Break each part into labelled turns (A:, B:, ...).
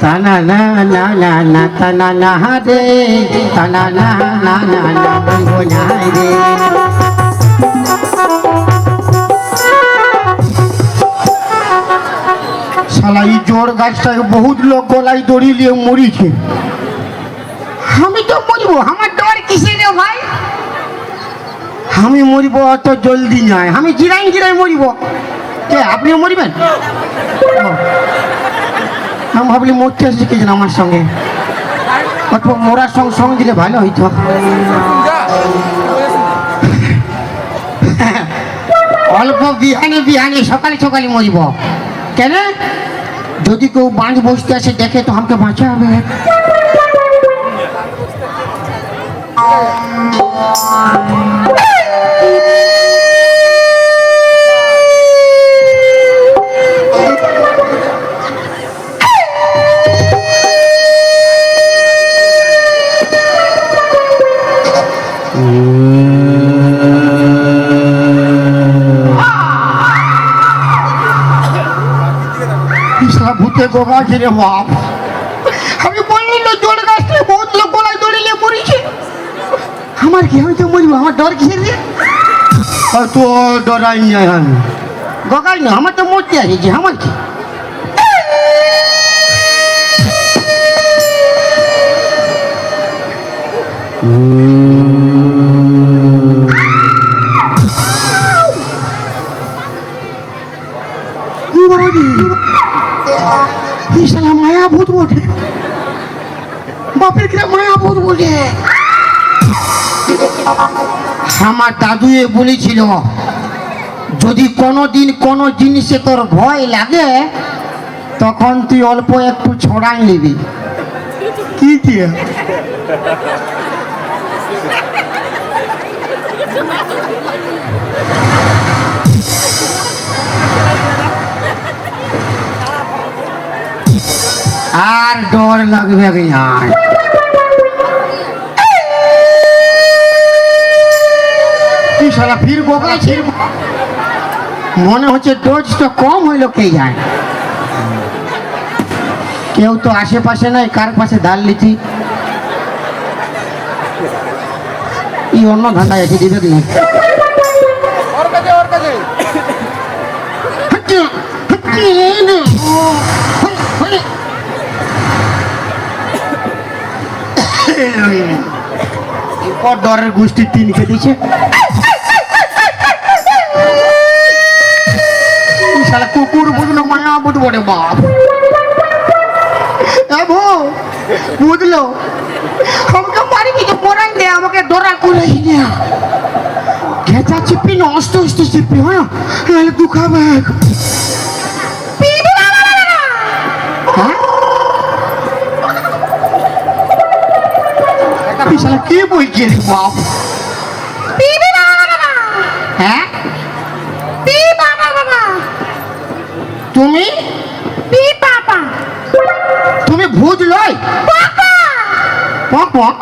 A: তানা না না না না তানা না রে তানা না না না না ভাঙবো না রে শালা এই জোর গাছটাকে বহুত লোক গলায় দড়ি নিয়ে মরিছে। আমি তো মরবো আমার ডর কিসে রে ভাই? আমি মরিব অত জলদি নয় আমি জিরাই জিরাই মরিব। কে আপনিও মরিবেন। আমি ভাবলি মরতে আসছি কে যেন আমার সঙ্গে? অথবা মোরার সঙ্গে সঙ্গে দিলে ভালো হইতো। অল্প বিহানে বিহানে সকালে সকালে মরিব। কেন? যদি কেউ বাঁধ বসতে আসে, দেখে তো আমাকে সারা ভূতে গোগা রে বাপ আমি বললি না জোর গাছ থেকে বহুত লোক গলায় দড়িয়ে মরিছে। আমার কি আমি তো মরবো আমার ডর কিসের রে? তো ডরাই নাই আমি। গগাই না আমার তো মরতে আসেছি আমার কি? আমার দাদু বলেছিল, যদি কোনো দিন কোনো জিনিসে তোর ভয় লাগে, তখন তুই অল্প একটু ছড়াই নিবি। কি দিয়ে? আর ডর লাগবে না কি শালা ফির গোগা মনে হচ্ছে ডোজটা কম হইল কে যায় কেউ তো আশেপাশে নাই কার পাশে দাঁড় লিচি ই অন্য ধান্দায় আছে দিবে কি না। এরপর ডরের গোষ্ঠী তিন খেতেছে শালা কুকুর বুঝলো মায়া বুঝব রে বাপ বুঝলো? আমাকে মারি কিছু পড়াই দে, আমাকে ডরা করে না ঘেঁচা চিপি না অস্ত অস্ত চিপি হ্যাঁ? দুখাবে বিশালা কে বলছে রে বাপ হ্যাঁ? তুমি? তুমি ভূত লয় পক পক।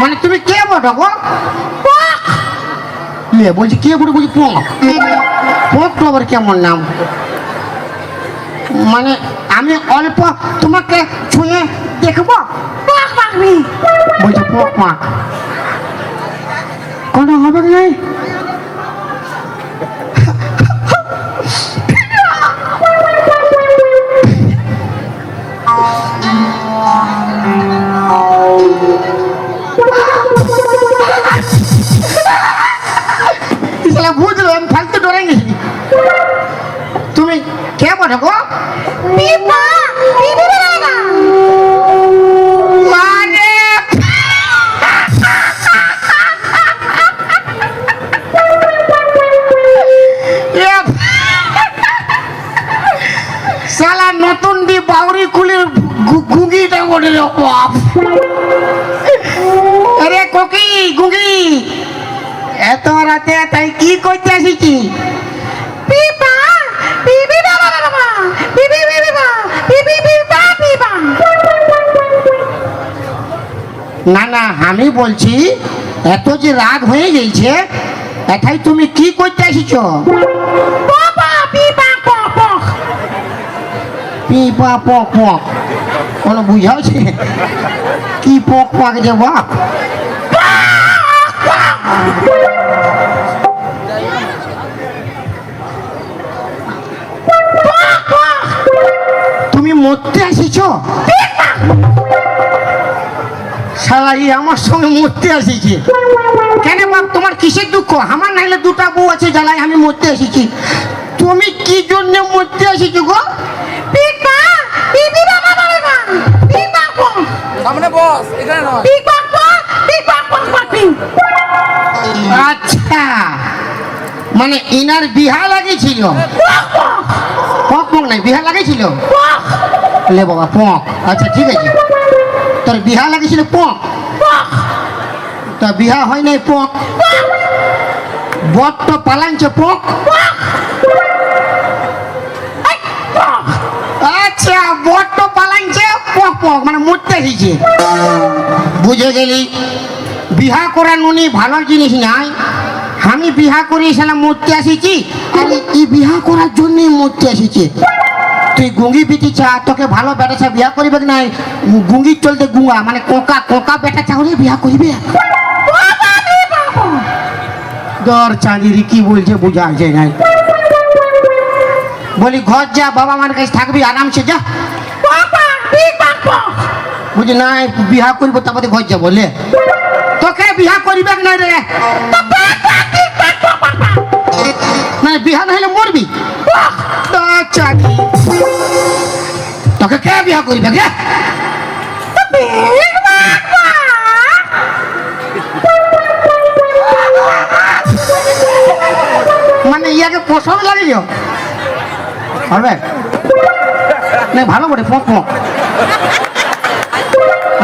A: মানে তুমি কে বটো গো? লে বলছি কে বটে বলছি পক। পক তো আবার কেমন নাম? মানে আমি অল্প তোমাকে ছুঁয়ে দেখব? বলছে পক পাক কোনো হবে কি নাই? শালা ভূত লয়, আমি ফালতু ডরে তুমি কে বটো গো? মানে আরে কোকি গুগি এত রাতে তাই কি করতে আসিছি না না আমি বলছি এত যে রাগ হয়ে গেছে এটাই তুমি কি করতে আসিছ পি পা পক পক কোনো বুঝাচ্ছে কি পক পাক যে বাপ? তুমি মরতে আসিছ ই আমার সঙ্গে মরতে আসিছে কেন বাপ, তোমার কিসের দুঃখ? আমার নাইলে দুটা বউ আছে জ্বালাই আমি মরতে এসেছি। তুমি কি জন্য মরতে এসেছ গো? পিকা
B: সামনে বস এখানে নয়।
A: পিকা কো পিকা কো পাটি আচ্ছা। মানে ইনার বিহা লাগেছিল পক পক নাই বিহা লাগেছিল লে বাবা পক। আচ্ছা ঠিক আছে। তোর বিহা লাগেছিল পক। তা বিহা হয় নাই পক। বট পালাঞ্চে পক। মানে মরতে এসেছে। বুঝে গেলি? বিহা করা নুনি ভালো জিনিস নাই। আমি বিহা করে এসেলাম মরতে আসিছি আর এই বিহা করার জন্যই মরতে এসেছি। তুই গুঙ্গি বিটি চা, তোকে ভালো বেটা চা বিয়া করিবে নাই? গুঙ্গি চলতে গুঙ্গা মানে কোকা কোকা বেটা চা বিয়া করিবে? দর চাঁদিরি, কি বলছে বোঝা যায় নাই। বলি, ঘর যা, বাবা মার কাছে থাকবি, আরামসে যা। বুঝি নাই বিহা করব তারপরে ঘর যা বলে তোকে বিহা করিবে নাই রে। মানে বিহা না হলে মরবি। তোকে কে বিয়া করিবে কে মানে ইয়াকে পছন্দ লাগিল হবে না ভালো বটে পক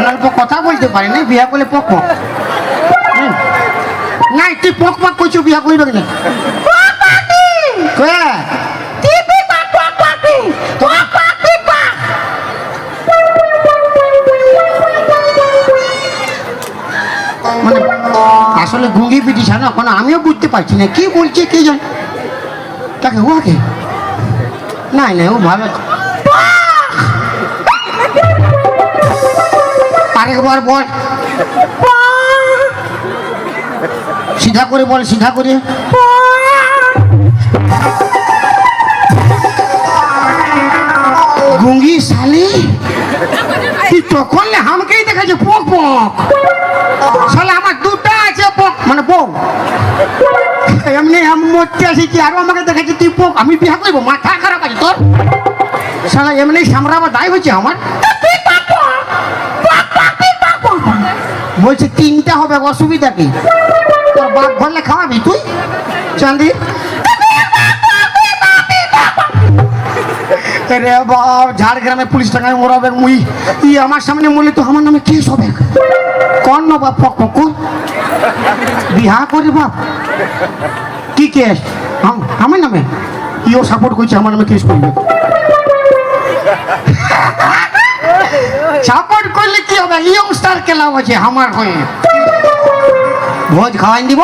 A: অল্প কথা বলতে পারি না বিয়া করলে পক পক। নাই তুই পক পক করছ বিয়া না মানে আসলে গুঙ্গি পিটিছ না কোনো আমিও বুঝতে পারছি না কি বলছে কে জান? তাকে ওকে নাই নাই ও ভালো আরেকবার বল সিধা করে বল, সিধা করে। গুঙ্গি শালি, তুই তখন আমাকেই দেখাচ্ছে পক পক। শালা, আমার দুটা আছে, পক। মানে বউ এমনি আমি মরতে আসিছি আরও আমাকে দেখাচ্ছে তুই পোক। আমি বিয়া করব, মাথা খারাপ আছে তোর। শালা, এমনি সামরাবার দায় হচ্ছে আমার। বলছে, তিনটা হবে, অসুবিধা কি? তোর বাপ ঘরলে খাওয়াবি তুই? চাঁদি রে বাপ, ঝাড়গ্রামে পুলিশ টাকায় মরাবে মুই। ই, আমার সামনে মরলে তো আমার নামে কেস হবে। কন না বাপ কর। বিহা করি বাপ। কি কেস? আম- আমার নামে? ইও সাপোর্ট করছে, আমার নামে কেস করবে। সাপোর্ট করলে কি হবে? ইয়ং স্টার খেলা আছে আমার হয়ে? ভোজ খাওয়াই দিব।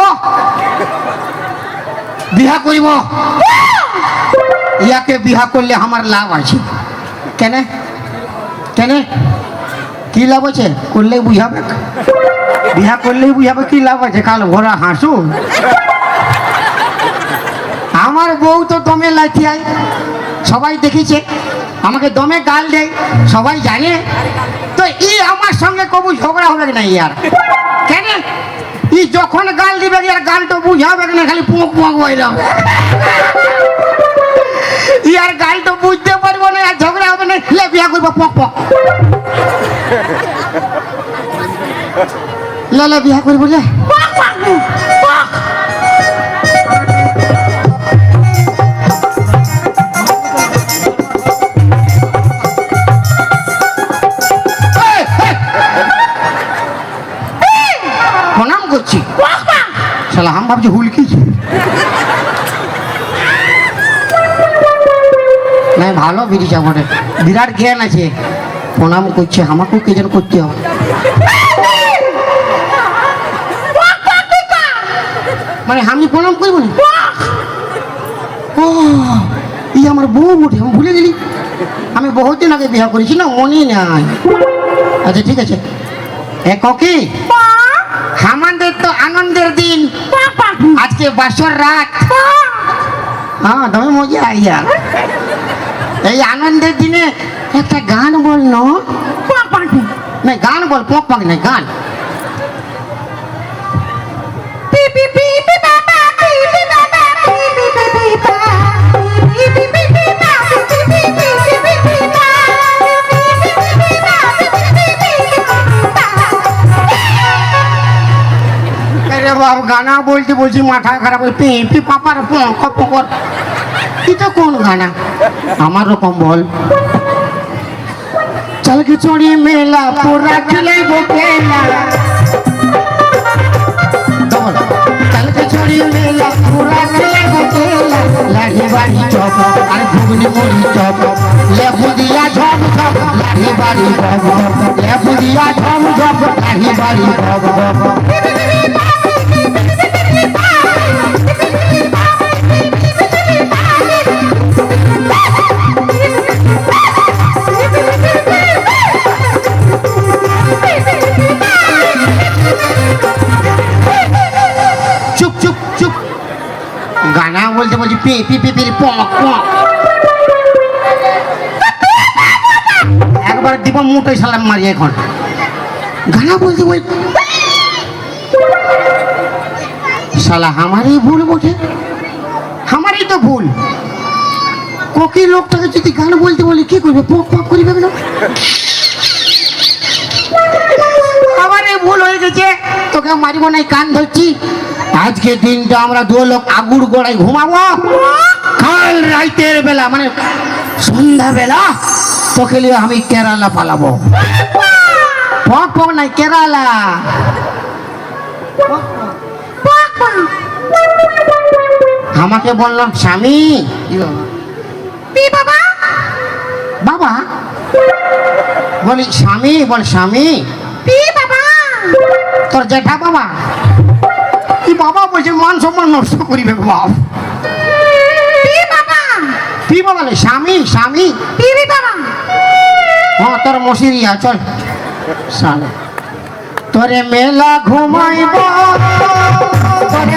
A: বিহা করিব। ইয়াকে বিহা করলে আমার লাভ আছে। কেন? কেন? কি লাভ আছে? করলে বুঝাবে। বিহা করলেই বুঝাবে কি লাভ আছে? কাল ভরা হাসু। আমার বউ তো দমে লাথিয়ায় সবাই দেখেছে। আমাকে দমে গাল দেয়, সবাই জানে। তো ই আমার সঙ্গে কবু ঝগড়া হবে না ইয়ার কেন? ই যখন গাল দিবে ইয়ার গাল তো বুঝাবে না খালি পোঁক পোঁক বইলাম ইয়ার গাল তো বুঝতে পারব না, আর ঝগড়া হবে না, লে বিয়া করব, পক পক। লে, বিয়া করব, লে। ভাবছি হুলকিছে না ভালো বিরিজা বটে বিরাট জ্ঞান আছে। প্রণাম করছে, আমাকেও কে যেন করতে হবে। মানে আমি প্রণাম করব না ও ই আমার বউ বটে, আমি ভুলে গেলি। আমি বহুদিন আগে বিয়ে করেছি না, মনে নাই। আচ্ছা ঠিক আছে। এ ককি তো আনন্দের দিন। আজকে বাসর রাত। হ্যাঁ তুমি মজা আইয়া এই আনন্দের দিনে একটা গান বল না? না গান বল পক পাক না গান। গানা বলতে বলছি মাথায় খারাপ হয়ে পেঁপি পাপার পঙ্ক পকর এটা কোন গানা? আমার রকম বল। চল কি চড়ি মেলা, পুরা খেলে গো পেলা বাড়ি কি চড়ি বাড়ি পোরা খেলে বাড়ি পেলা লাঠি বাড়ি চপ বাড়ি ঘুগনি মুড়ি বাড়ি লেবু দিয়া বাড়ি ঝপ, লাঠি বাড়ি ঝপ বাড়ি লেবু দিয়া বাড়ি ঝপ, লাঠি বাড়ি ঝপ ঝপ। বলতে বলছি, পি পি পি পি পক একবার দিব মুঠোই সালাম মারি এখন। গানা বলতে বল। শালা, আমারই ভুল বটে। আমারই তো ভুল। কোকি লোকটাকে যদি গান বলতে বলি, কি করবে? পক পক করিবে না তোকে মারিব নাই কান ধরছি। আজকে দিনটা আমরা দু লোক আগুর গোড়ায় ঘুমাবো। কাল রাইতের বেলা মানে সন্ধ্যা বেলা তোকে নিয়ে আমি কেরালা পালাবো। পক পক নাই কেরালা। আমাকে বললাম স্বামী বাবা? বলি স্বামী বল স্বামী। তোর জেঠা বাবা? কি বাবা বলছে মান সম্মান নষ্ট করিবে বাপ। পি বাবা? স্বামী স্বামী। হ্যাঁ তোর মশিরিয়া চল। সালে তোরে মেলা ঘুমাইব তোরে